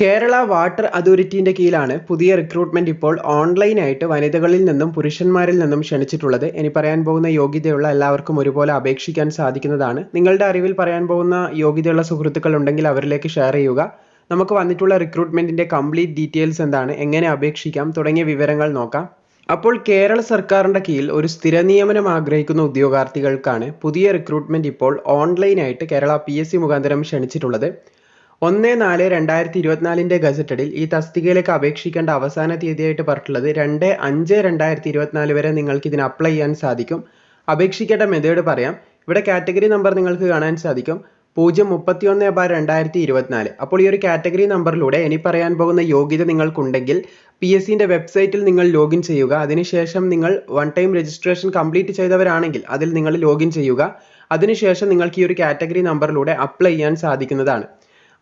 Kerala water അതോറിറ്റിന്റെ കീഴിലാണ് പുതിയ recruitment ഇപ്പോൾ ഓൺലൈനായിട്ട് വനിതകളിൽ നിന്നും പുരുഷന്മാരിൽ നിന്നും ക്ഷണിച്ചിട്ടുള്ളത്. ഇനി പറയാൻ പോകുന്ന യോഗ്യതയുള്ള എല്ലാവർക്കും ഒരുപോലെ അപേക്ഷിക്കാൻ സാധിക്കുന്നതാണ്. നിങ്ങളുടെ അറിവിൽ പറയാൻ പോകുന്ന യോഗ്യതയുള്ള സുഹൃത്തുക്കൾ ഉണ്ടെങ്കിൽ അവരിലേക്ക് ഷെയർ ചെയ്യുക. നമുക്ക് വന്നിട്ടുള്ള റിക്രൂട്ട്മെന്റിന്റെ കംപ്ലീറ്റ് ഡീറ്റെയിൽസ് എന്താണ് എങ്ങനെ അപേക്ഷിക്കാം തുടങ്ങിയ വിവരങ്ങൾ നോക്കാം. അപ്പോൾ കേരള സർക്കാരിന്റെ കീഴിൽ ഒരു സ്ഥിര നിയമനം ആഗ്രഹിക്കുന്ന ഉദ്യോഗാർത്ഥികൾക്കാണ് പുതിയ റിക്രൂട്ട്മെന്റ് ഇപ്പോൾ ഓൺലൈനായിട്ട് കേരള പി എസ് സി മുഖാന്തരം ക്ഷണിച്ചിട്ടുള്ളത്. ഒന്ന് നാല് രണ്ടായിരത്തി ഇരുപത്തിനാലിന്റെ ഗസറ്റഡിൽ ഈ തസ്തികയിലേക്ക് അപേക്ഷിക്കേണ്ട അവസാന തീയതിയായിട്ട് പറഞ്ഞിട്ടുള്ളത് രണ്ട് അഞ്ച് രണ്ടായിരത്തി ഇരുപത്തിനാല് വരെ നിങ്ങൾക്ക് ഇതിന് അപ്ലൈ ചെയ്യാൻ സാധിക്കും. അപേക്ഷിക്കേണ്ട മെത്തേഡ് പറയാം. ഇവിടെ കാറ്റഗറി നമ്പർ നിങ്ങൾക്ക് കാണാൻ സാധിക്കും. പൂജ്യം മുപ്പത്തി ഒന്ന് ബാർ രണ്ടായിരത്തി ഇരുപത്തിനാല്. അപ്പോൾ ഈ ഒരു കാറ്റഗറി നമ്പറിലൂടെ ഇനി പറയാൻ പോകുന്ന യോഗ്യത നിങ്ങൾക്കുണ്ടെങ്കിൽ പി എസ് സിന്റെ വെബ്സൈറ്റിൽ നിങ്ങൾ ലോഗിൻ ചെയ്യുക. അതിനുശേഷം നിങ്ങൾ വൺ ടൈം രജിസ്ട്രേഷൻ കംപ്ലീറ്റ് ചെയ്തവരാണെങ്കിൽ അതിൽ നിങ്ങൾ ലോഗിൻ ചെയ്യുക. അതിനുശേഷം നിങ്ങൾക്ക് ഈ ഒരു കാറ്റഗറി നമ്പറിലൂടെ അപ്ലൈ ചെയ്യാൻ സാധിക്കുന്നതാണ്.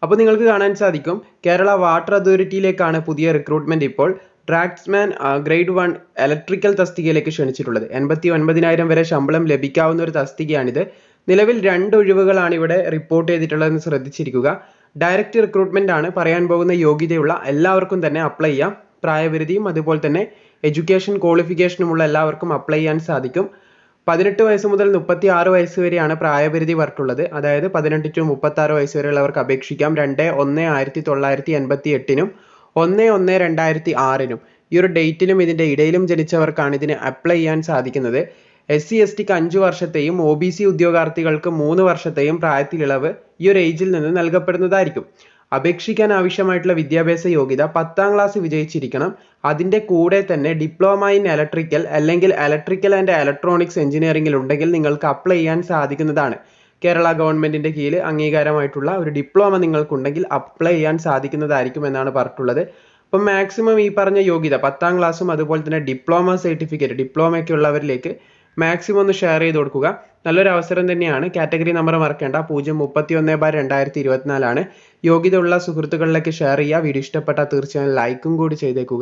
അപ്പോൾ നിങ്ങൾക്ക് കാണാൻ സാധിക്കും കേരള വാട്ടർ അതോറിറ്റിയിലേക്കാണ് പുതിയ റിക്രൂട്ട്മെന്റ് ഇപ്പോൾ ട്രാക്സ്മാൻ ഗ്രേഡ് വൺ ഇലക്ട്രിക്കൽ തസ്തികയിലേക്ക് ക്ഷണിച്ചിട്ടുള്ളത്. എൺപത്തി ഒൻപതിനായിരം വരെ ശമ്പളം ലഭിക്കാവുന്ന ഒരു തസ്തികയാണിത്. നിലവിൽ രണ്ട് ഒഴിവുകളാണ് ഇവിടെ റിപ്പോർട്ട് ചെയ്തിട്ടുള്ളതെന്ന് ശ്രദ്ധിച്ചിരിക്കുക. ഡയറക്റ്റ് റിക്രൂട്ട്മെന്റ് ആണ്. പറയാൻ പോകുന്ന യോഗ്യതയുള്ള എല്ലാവർക്കും തന്നെ അപ്ലൈ ചെയ്യാം. പ്രായപരിധിയും അതുപോലെ തന്നെ എഡ്യൂക്കേഷൻ ക്വാളിഫിക്കേഷനുമുള്ള എല്ലാവർക്കും അപ്ലൈ ചെയ്യാൻ സാധിക്കും. പതിനെട്ട് വയസ്സ് മുതൽ മുപ്പത്തി ആറ് വയസ്സ് വരെയാണ് പ്രായപരിധി പറഞ്ഞിട്ടുള്ളത് അതായത് പതിനെട്ട് ടു മുപ്പത്തി ആറ് വയസ്സ് വരെയുള്ളവർക്ക് അപേക്ഷിക്കാം. രണ്ട് ഒന്ന് ആയിരത്തി തൊള്ളായിരത്തി എൺപത്തി എട്ടിനും ഒന്ന് ഒന്ന് രണ്ടായിരത്തി ആറിനും. ഈ ഒരു ഡേറ്റിനും ഇതിന്റെ ഇടയിലും ജനിച്ചവർക്കാണ് ഇതിന് അപ്ലൈ ചെയ്യാൻ സാധിക്കുന്നത്. എസ് സി എസ് ടിക്ക് അഞ്ച് വർഷത്തെയും ഒ ബി സി ഉദ്യോഗാർത്ഥികൾക്ക് മൂന്ന് വർഷത്തെയും പ്രായത്തിൽ ഇളവ് ഈ ഒരു ഏജിൽ നിന്ന് നൽകപ്പെടുന്നതായിരിക്കും. അപേക്ഷിക്കാൻ ആവശ്യമായിട്ടുള്ള വിദ്യാഭ്യാസ യോഗ്യത പത്താം ക്ലാസ് വിജയിച്ചിരിക്കണം. അതിന്റെ കൂടെ തന്നെ ഡിപ്ലോമ ഇൻ ഇലക്ട്രിക്കൽ അല്ലെങ്കിൽ ഇലക്ട്രിക്കൽ ആൻഡ് ഇലക്ട്രോണിക്സ് എഞ്ചിനീയറിംഗിൽ ഉണ്ടെങ്കിൽ നിങ്ങൾക്ക് അപ്ലൈ ചെയ്യാൻ സാധിക്കുന്നതാണ്. കേരള ഗവൺമെന്റിന്റെ കീഴിൽ അംഗീകാരമായിട്ടുള്ള ഒരു ഡിപ്ലോമ നിങ്ങൾക്കുണ്ടെങ്കിൽ അപ്ലൈ ചെയ്യാൻ സാധിക്കുന്നതായിരിക്കും എന്നാണ് പറഞ്ഞിട്ടുള്ളത്. അപ്പം മാക്സിമം ഈ പറഞ്ഞ യോഗ്യത പത്താം ക്ലാസ്സും അതുപോലെ തന്നെ ഡിപ്ലോമ സർട്ടിഫിക്കറ്റ് ഡിപ്ലോമയൊക്കെ ഉള്ളവരിലേക്ക് മാക്സിമം ഒന്ന് ഷെയർ ചെയ്ത് കൊടുക്കുക. നല്ലൊരു അവസരം തന്നെയാണ്. കാറ്റഗറി നമ്പർ മറക്കേണ്ട. പൂജ്യം മുപ്പത്തി ഒന്ന് ബാർ രണ്ടായിരത്തി ഇരുപത്തിനാലാണ്. യോഗ്യത ഉള്ള സുഹൃത്തുക്കളിലേക്ക് ഷെയർ ചെയ്യുക. വീഡിയോ ഇഷ്ടപ്പെട്ടാൽ തീർച്ചയായും ലൈക്കും കൂടി ചെയ്തേക്കുക.